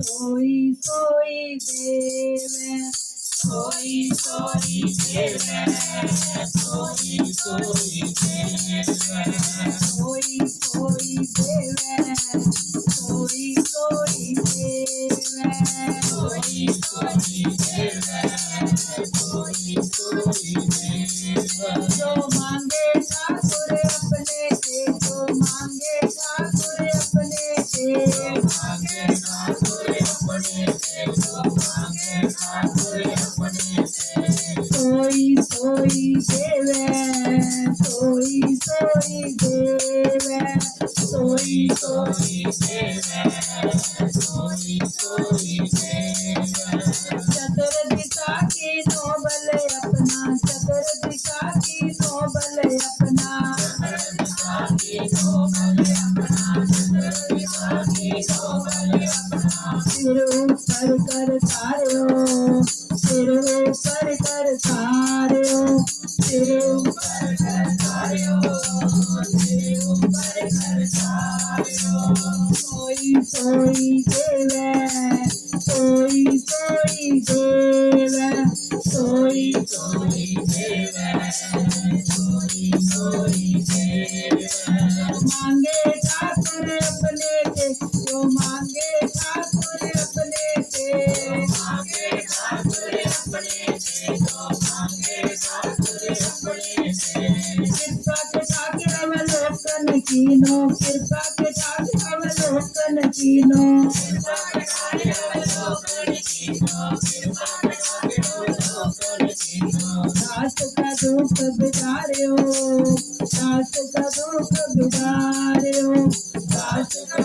soy, soy debe. Soy, soy debe. Soy, soy debe. Soy, soy debe. Soy, soy debe. Soy, soy debe. Soy, soy debe. Yo mandé a soy. voice का दुख बिदारियो दास का दुख बिदारियो दास का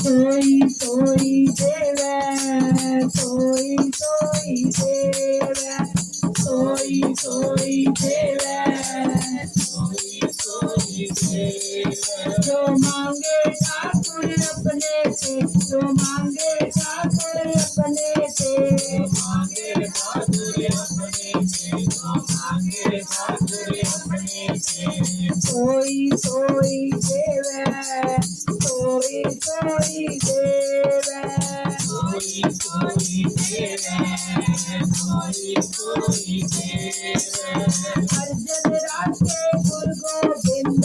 सोई सोई देवे सोई जो मांगे ठाकुर अपने से जो मांगे ठाकुर अपने से। सोई सोई देवे, सोई सोई देवे। अर्जन राखे गुरु गोविंद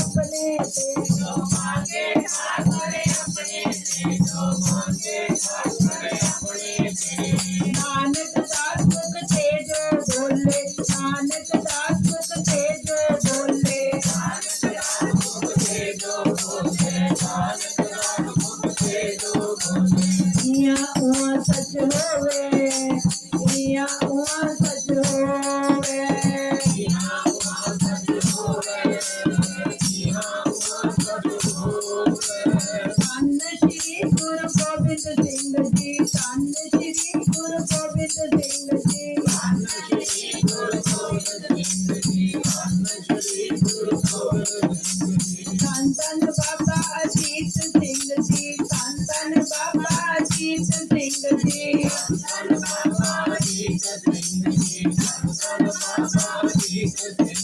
इया उआ सच होवे इया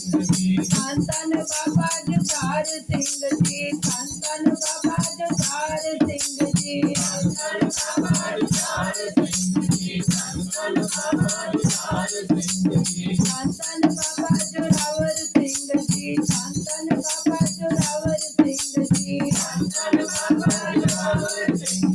संतन बाबा सिंह जी बाबा जगार सिंह जी संतन बाबा जगार सिंह जी संतन बाबा जगार बाबा जोरावर सिंह जी संतन बाबा जोरावर सिंह जी बाबा सिंह